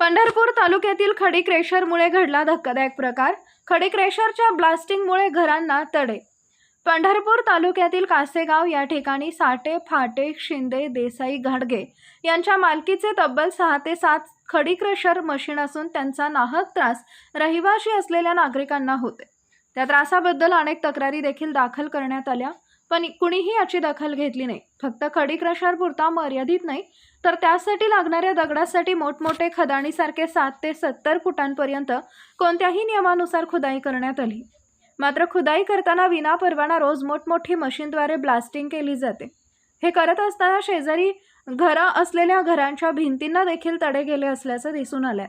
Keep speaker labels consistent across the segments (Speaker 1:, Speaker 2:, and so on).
Speaker 1: पंढरपूर तालुक्यातील खडी क्रेशरमुळे घडला धक्कादायक प्रकार. खडी क्रेशरच्या ब्लास्टिंगमुळे घरांना तडे. पंढरपूर तालुक्यातील कासेगाव या ठिकाणी साटे फाटे शिंदे देसाई घाडगे यांच्या मालकीचे तब्बल सहा ते सात खडी क्रेशर मशीन असून त्यांचा नाहक त्रास रहिवाशी असलेल्या नागरिकांना होते. त्या त्रासाबद्दल अनेक तक्रारी देखील दाखल करण्यात आल्या. पण कुणीही याची दखल घेतली नाही. फक्त खडी क्रशर पुरता मर्यादित नाही तर त्यासाठी लागणाऱ्या दगडासाठी मोठमोठे खदाणीसारखे सात ते सत्तर फुटांपर्यंत कोणत्याही नियमानुसार खुदाई करण्यात आली. मात्र खुदाई करताना विना परवाना रोज मोठमोठी मशीनद्वारे ब्लास्टिंग केली जाते. हे करत असताना शेजारी घरं असलेल्या घरांच्या भिंतींना देखील तडे गेले असल्याचं दिसून आलंय.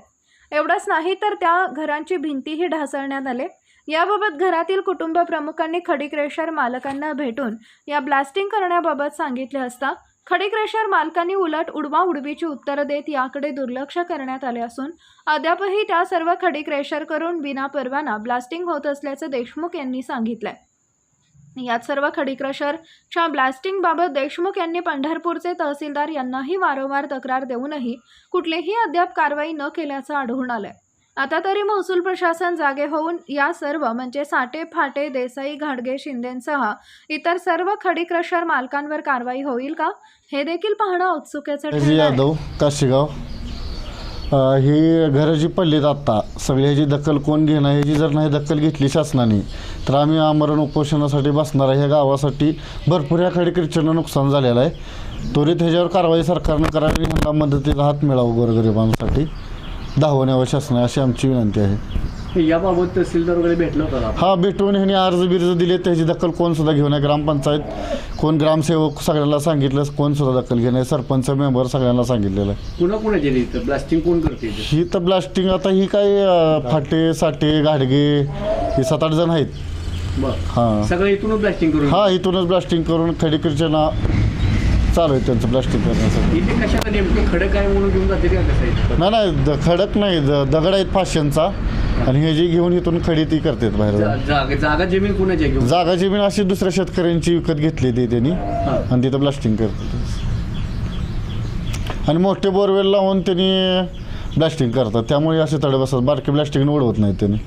Speaker 1: एवढंच नाही तर त्या घरांची भिंतीही ढासळण्यात आले. याबाबत घरातील कुटुंब प्रमुखांनी खडी क्रेशर मालकांना भेटून या ब्लास्टिंग करण्याबाबत सांगितले असता खडी क्रेशर मालकांनी उलट उडवा उडवीची उत्तरं देत याकडे दुर्लक्ष करण्यात आले असून अद्यापही त्या सर्व खडी क्रेशर करून बिना परवाना ब्लास्टिंग होत असल्याचं देशमुख यांनी सांगितलंय. यात सर्व खडीक्रशरच्या ब्लास्टिंगबाबत देशमुख यांनी पंढरपूरचे तहसीलदार यांनाही वारंवार तक्रार देऊनही कुठलीही अद्याप कारवाई न केल्याचं आढळून आलंय. आता तरी महसूल प्रशासन जागे होऊन या सर्व म्हणजे साठे फाटे देसाई घाडगे शिंदेसह इतर सर्व खडी क्रशर मालकांवर कारवाई होईल का? हे देखील पाहणं औत्सुक्याचं
Speaker 2: यादव काशीगाव. ही घरं जी पडलीत आत्ता सगळी ह्याची दखल कोण घेणं ह्याची जर नाही दखल घेतली शासनाने तर आम्ही आमरण उपोषणासाठी बसणार आहे ह्या गावासाठी भरपूर ह्या खडी ख्रिश्चननं नुकसान झालेलं आहे. त्वरित ह्याच्यावर कारवाई सरकारनं करावी ह्यांना मदतीचा हात मिळावं गोरगरिबांसाठी. धावण्यावर शासन अशी आमची विनंती आहे.
Speaker 3: याबाबत तहसीलदार वगैरे भेटलं होतं का?
Speaker 2: हा भेटून ह्यांनी अर्ज बिर्ज दिले त्याची दखल कोण सुद्धा घेऊन आहे ग्रामपंचायत कोण ग्रामसेवक सगळ्यांना सांगितलं कोण सुद्धा दखल घेणे सरपंच मेंबर सगळ्यांना सांगितलेलं आहे.
Speaker 3: पुन्हा कोणाच्या इथं? ब्लास्टिंग कोण करते इथं?
Speaker 2: ही तर ब्लास्टिंग आता ही काय अं, फाटे साठे गाडगे हे सात आठ जण आहेत.
Speaker 3: बरं.
Speaker 2: हां.
Speaker 3: सगळं इथूनच ब्लास्टिंग करून
Speaker 2: हा इथूनच ब्लास्टिंग करून खडीकडच्या ना चालू आहे त्यांचं ब्लास्टिंग करण्यासाठी
Speaker 3: इथे कशाला नेमकं खडक आहे म्हणून घेऊन जाते का कसं आहे?
Speaker 2: नाही नाही द- खडक नाही द- दगड आहेत पाचशेंचा. आणि हे जे घेऊन इथून खडी ती करतात बाहेर.
Speaker 3: जा- जागा जागा जमीन कोणाची आहे घेऊन?
Speaker 2: जागा जमीन अशी दुसऱ्या शेतकऱ्यांची विकत घेतली ती त्यांनी. आणि तिथं ब्लास्टिंग करतात. आणि मोठे बोरवेल लावून त्यांनी ब्लास्टिंग करतात. त्यामुळे असे तडे बसतात. बारके ब्लास्टिंग उडवत नाहीत त्यांनी.